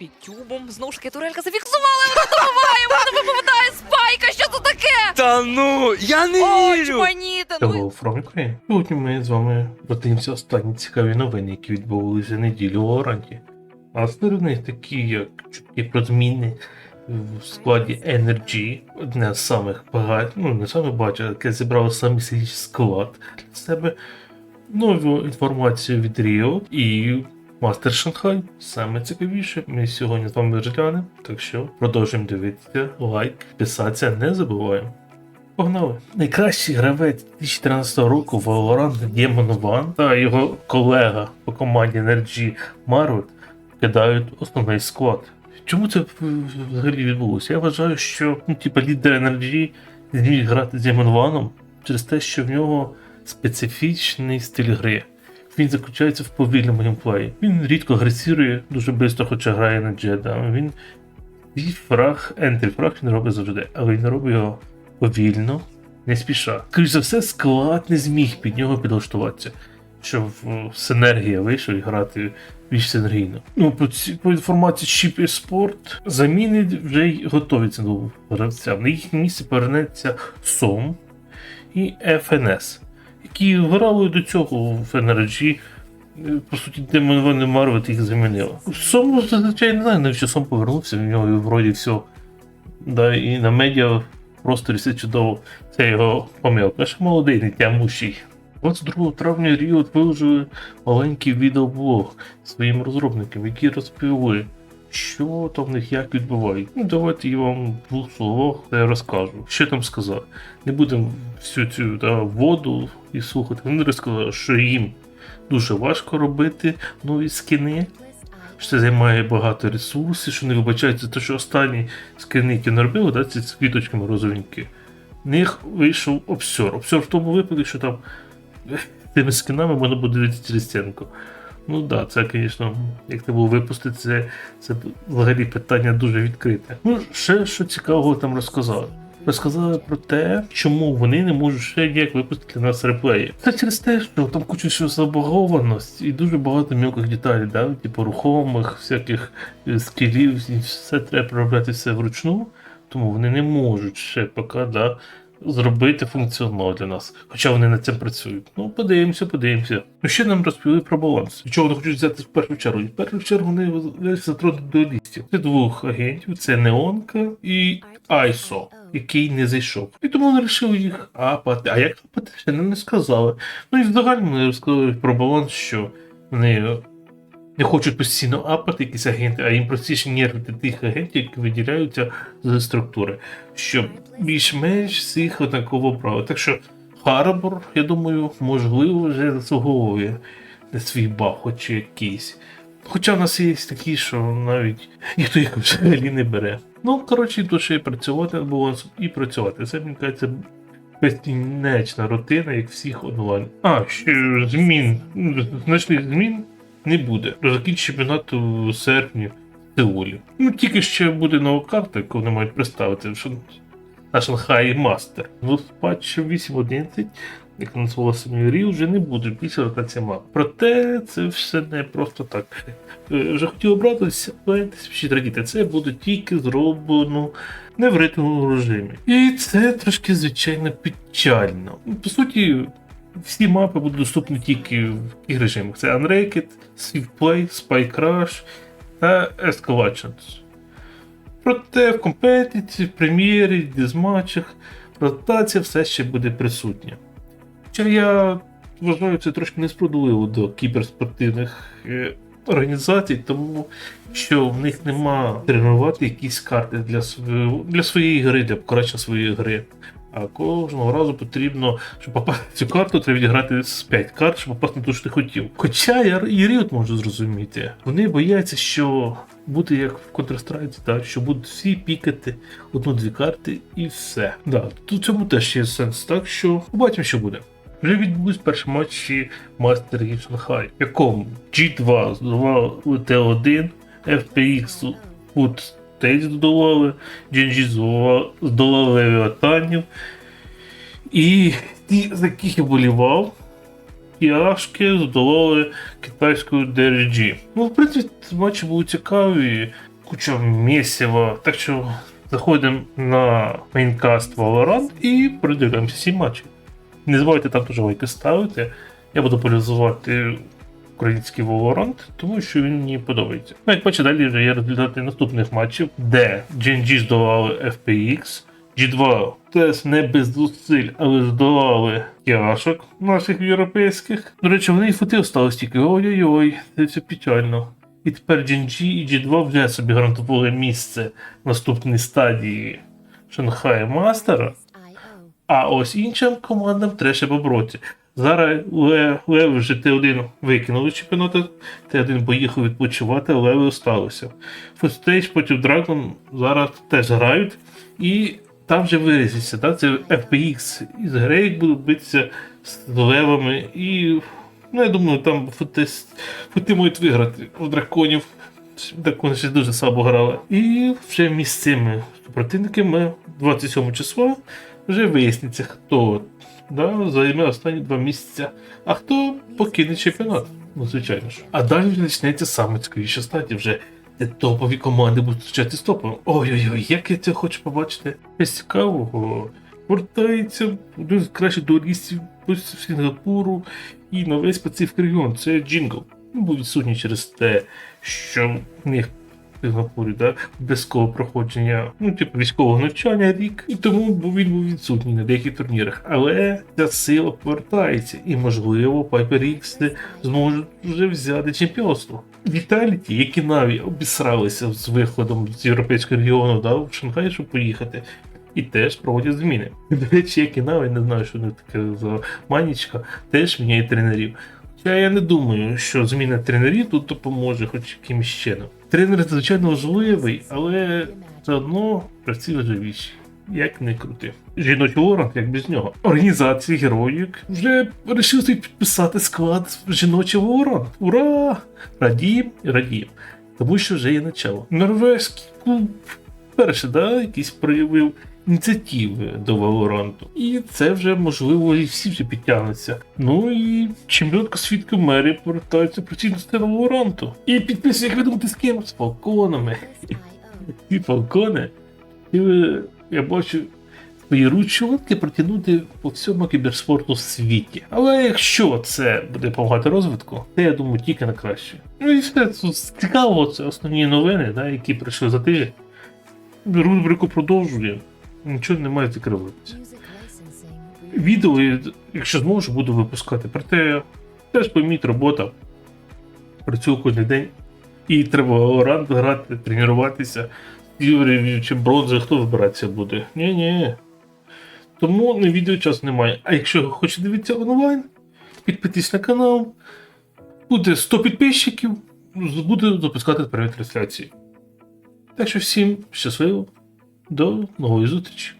під тюбом. Знову ж таки, турелька зафіксувала, і вона вона випадає спайка. Що це таке? Та ну, я не О, вірю! чманіта. Ну, Hello from Ukraine. Сьогодні ми з вами подивимося останні цікаві новини, які відбувалися неділю у Оранті. А серед них такі, як чутки про зміни в складі NRG, одне з самих багатьох, ну не саме багатьох, яке зібрало самий сильніший склад для себе. Нову інформацію від Ріо і Мастер Шанхай. Саме цікавіше. Ми сьогодні з вами розглянемо. Так що продовжуємо дивитися, лайк, підписатися не забуваємо. Погнали. Найкращий гравець 2013 року Valorant Demon One та його колега по команді NRG Marvel кидають основний склад. Чому це взагалі відбулося? Я вважаю, що ну, типа, лідер NRG зміг грати з Demon One через те, що в нього специфічний стиль гри. Він заключається в повільному геймплеї. Він рідко агресірує, дуже швидко, хоча грає на джеда. Він свій фраг, ентрі фраг він робить завжди, але він робить його повільно, не спіша. Скоріше за все, склад не зміг під нього підлаштуватися, щоб синергія вийшла і грати більш синергійно. Ну, по, ці, по інформації Chip Sport, заміни вже й готові цього гравця. На їхнє місце повернеться SOM і FNS, які грали до цього в NRG. Е, По суті, де вони Марвет їх замінили. Сом зазвичай не знаю, навіщо Сом повернувся, в нього і вроді все. Да, і на медіа просторі все чудово. Це його помилка. Ще молодий, не тямущий. 22 травня Riot виложили маленький відеоблог своїм розробникам, які розповіли, що там в них як відбувають. Ну, давайте я вам в двох словах розкажу. Що там сказати. Не будемо всю цю да, воду і слухати. Вони розказали, що їм дуже важко робити нові скини, що це займає багато ресурсів, що не вибачається те, що останні скини, які вони робили, да, ці з квіточками розовенькі, в них вийшов обсьор. Обсьор в тому випадку, що там тими скинами можна буде через стінку. Ну да, це, звісно, як це було випустити, це, це взагалі питання дуже відкрите. Ну, ще що цікавого там розказали. Розказали про те, чому вони не можуть ще ніяк випустити для нас реплеї. Це через те, що там куча що забагованості і дуже багато мілких деталей, да? типу рухомих, всяких е, скілів, і все треба проробляти все вручну, тому вони не можуть ще поки да, зробити функціонал для нас. Хоча вони над цим працюють. Ну, подивимося, подивимося. Ну, ще нам розповіли про баланс. Чого вони хочуть взяти в першу чергу? І в першу чергу вони виявляються затронути дуалістів. Це двох агентів: це Неонка і Айсо, який не зайшов. І тому вони вирішили їх апати. А як апати, ще не сказали. Ну і взагалі вони розказали про баланс, що вони. Не хочуть постійно апати якісь агенти, а їм простіше нервити тих агентів, які виділяються з структури, щоб більш-менш всіх однаково брали. Так що Харбор, я думаю, можливо, вже заслуговує на свій бах, хоч якийсь. Хоча в нас є такі, що навіть ніхто їх взагалі не бере. Ну, коротше, тут ще працювати над і працювати. Це, мені кажеться, безкінечна рутина, як всіх онлайн. А, ще змін, значних змін не буде. До закінчення чемпіонату в серпні в Сеулі. Ну, тільки ще буде нова карта, яку вони мають представити. На Шанхаї Мастер. Ну, патчем 8.11, як назвала самі Ріл, вже не буде більше ротація мап. Проте це все не просто так. Е, Вже хотів обратися, але радіти. Це буде тільки зроблено не в рейтинговому режимі. І це трошки, звичайно, печально. Ну, По суті, всі мапи будуть доступні тільки в таких режимах. Це Unranked, Swiftplay, Spy Crash та Escalations. Проте в компетиці, в прем'єрі, дизматчах ротація все ще буде присутня. Хоча я вважаю це трошки несправедливо до кіберспортивних е, організацій, тому що в них нема тренувати якісь карти для, свого, для своєї гри, для покращення своєї гри. А кожного разу потрібно, щоб попасти цю карту, треба відіграти з 5 карт, щоб попасти на ту, що ти хотів. Хоча я і Riot можу зрозуміти. Вони бояться, що буде як в Counter-Strike, так, що будуть всі пікати одну-дві карти і все. Да, тут цьому теж є сенс, так що побачимо, що буде. Вже відбулись перші матчі Мастер і Шанхай, в якому G2 здолали Т1, FPX Food Stage здолали, GNG здолали- Левіатанів. І ті, за яких я болівав, Яшки здолали китайську DRG. Ну, в принципі, матчі були цікаві. куча місива. Так що заходимо на мейнкаст Valorant і продивляємося всі матчі. Не забувайте там теж лайки ставити. Я буду полізувати український Valorant, тому що він мені подобається. Ну, як бачите, далі вже є результати наступних матчів, де GNG здолали FPX, G2 теж не без зусиль, але здолали тяшок наших європейських. До речі, вони і фути осталось тільки. Ой-ой-ой, це все печально. І тепер GNG і G2 вже собі гарантували місце в наступній стадії Шанхай Мастера. А ось іншим командам треба побороти. Зараз Ле, Леви вже Т1 викинули з чемпіонату, Т1 поїхав відпочивати, Леви осталися. Фустейдж проти Драгон зараз теж грають, і там вже вирізиться, да? це FPX із Грейк будуть битися з Левами, і ну, я думаю, там фути, фути можуть виграти у драконів. Дракони ще дуже слабо грали. І вже між цими супротивниками 27 числа вже виясниться, хто да, займе останні два місяця, а хто покине чемпіонат. Ну, звичайно ж. А далі вже почнеться саме цікавіше стадія вже. Де топові команди будуть зустрічати з топом. Ой-ой-ой, як я це хочу побачити. Щось цікавого. Вертається один з кращих дуалістів по Сінгапуру і на весь Пацифік регіон. Це Джингл. Він був відсутній через те, що в них Сингапурі, да, обов'язкове проходження, ну, типу, військового навчання рік, і тому він був відсутній на деяких турнірах. Але ця сила повертається, і, можливо, Piper X зможуть вже взяти чемпіонство. Віталіті, які наві обісралися з виходом з європейського регіону, да, в Шанхай, щоб поїхати. І теж проводять зміни. До речі, як і наві, не знаю, що не таке за манічка, теж міняє тренерів. Хоча я не думаю, що зміна тренерів тут допоможе хоч якимось чином. Тренер, звичайно, важливий, але все одно працює важливіші. Як не крути. Жіночий ворог, як без нього. Організації героїв вже вирішили підписати склад жіночий ворога. Ура! Радієм радієм. Тому що вже є начало. Норвезький клуб перше, да, якийсь проявив ініціативи до Валоранту. І це вже можливо і всі вже підтягнуться. Ну і чемпіонка світу Мері повертається постійно з Валоранту. І підписує, як ви думаєте, з ким? З фалконами. Ці фалкони. І я бачу. Свої ручки протягнути по всьому кіберспорту в світі. Але якщо це буде допомагати розвитку, то я думаю тільки на краще. Ну і все тут цікаво, це основні новини, да, які прийшли за тиждень. Рубрику продовжуємо. Нічого немає закриватися. Відео, якщо зможу, буду випускати. Проте теж пойміть, робота. Працюю кожен день. І треба ран грати, тренуватися. Ігорів чи бронзи, хто вибиратися буде? Ні-ні. Тому на відео часу немає. А якщо хочете дивитися онлайн, підпишіться на канал. Буде 100 підписчиків, буду запускати прямі трансляції. Так що всім щасливо, до нової зустрічі.